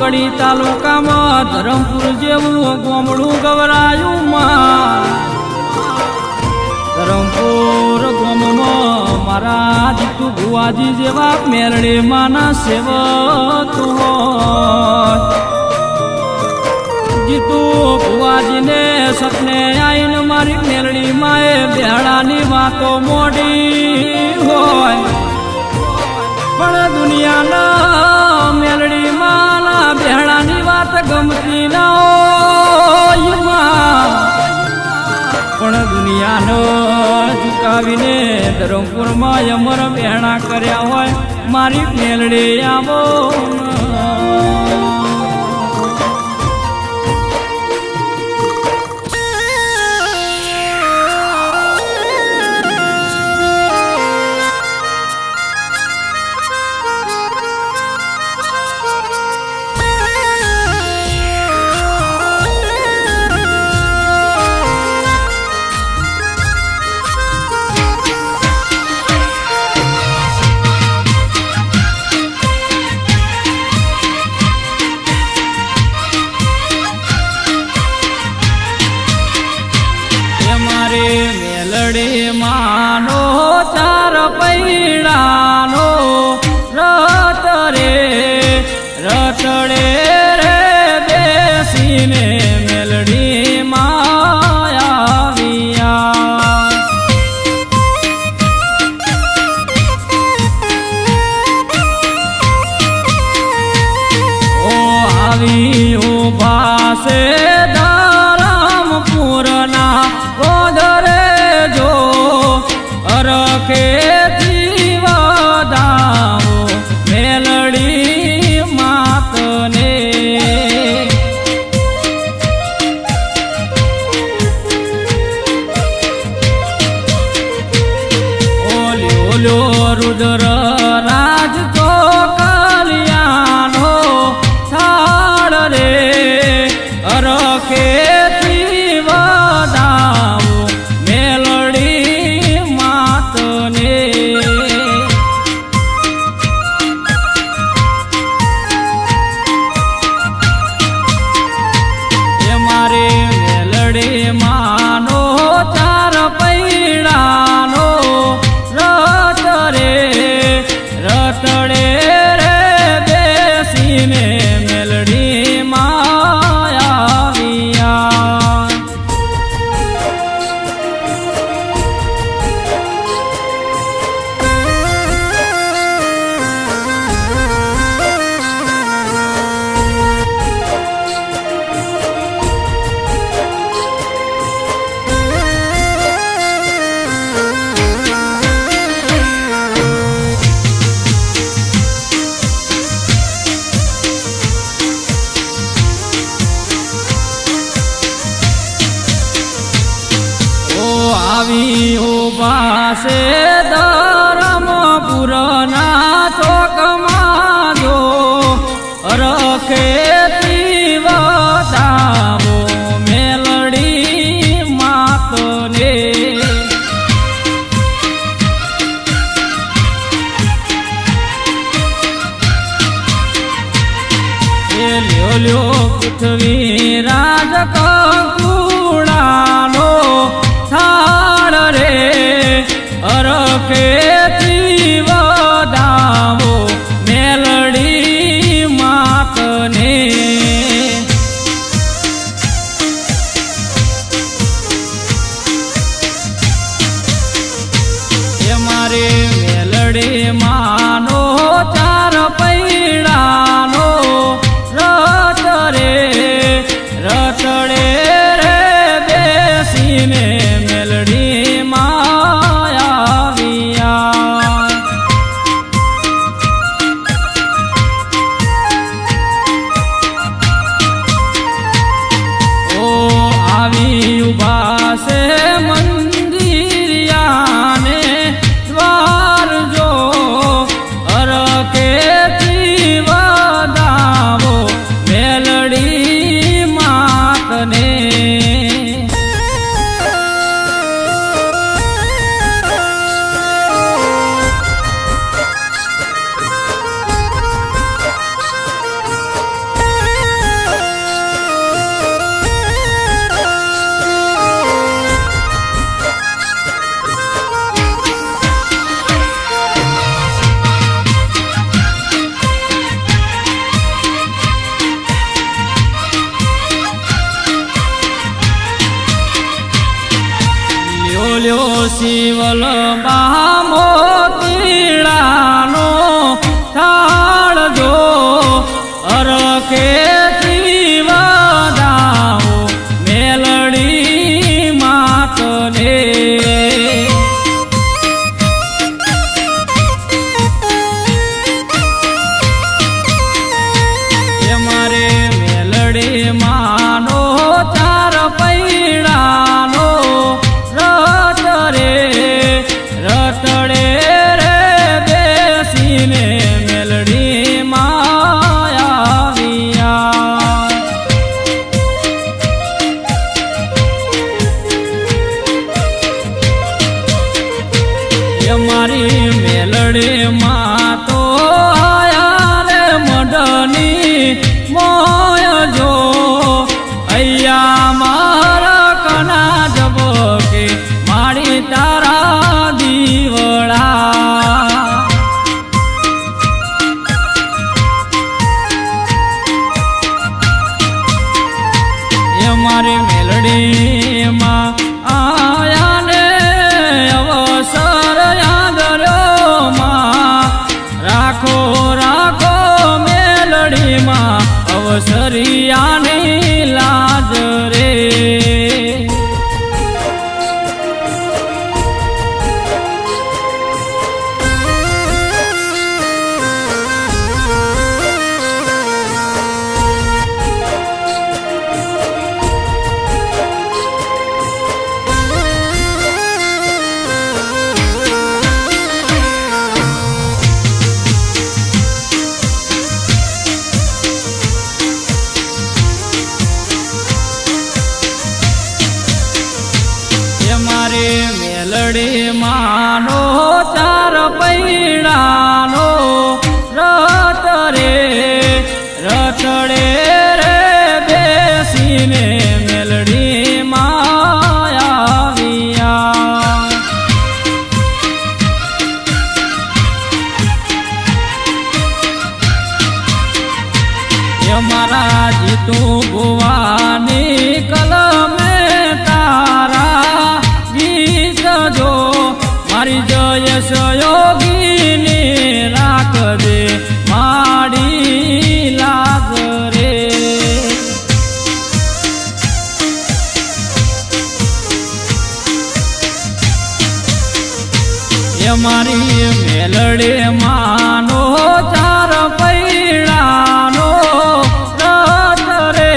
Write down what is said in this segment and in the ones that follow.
કડી તાલુકામાં ધરમપુર જેવું ગોમડું ગવરાયું માં ધરમપુર ગોમમાં મારા જીતુ ભુવાજી જેવા મેલડી માના સેવક જીતુ ભુવાજીને સપને આઈને મારી મેલડી માએ બેડાની વાતો મોડી હોય. પણ દુનિયાના ગમતી ના પણ દુનિયાનો ચુકાવીને ધરમપુરમાં અમર બેણા કર્યા હોય મારી મેલડી આવો উদরা આવી ધરમ પુરના ચોકમાં જો રખે વધાવો મેલડી માતને લ્યો લ્યો પૃથ્વી રાજ કંકુડાનો શિવલ બામો તીડાનો થાળ જો અરકે રડે માં તો યારે મોય જો. અહીંયા મારા કના જબો કે મારી તારા મારી મેલડે માનો ચાર પૈડાનો રતરે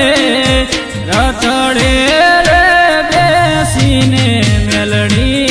રતડે રે બેસીને મેલડી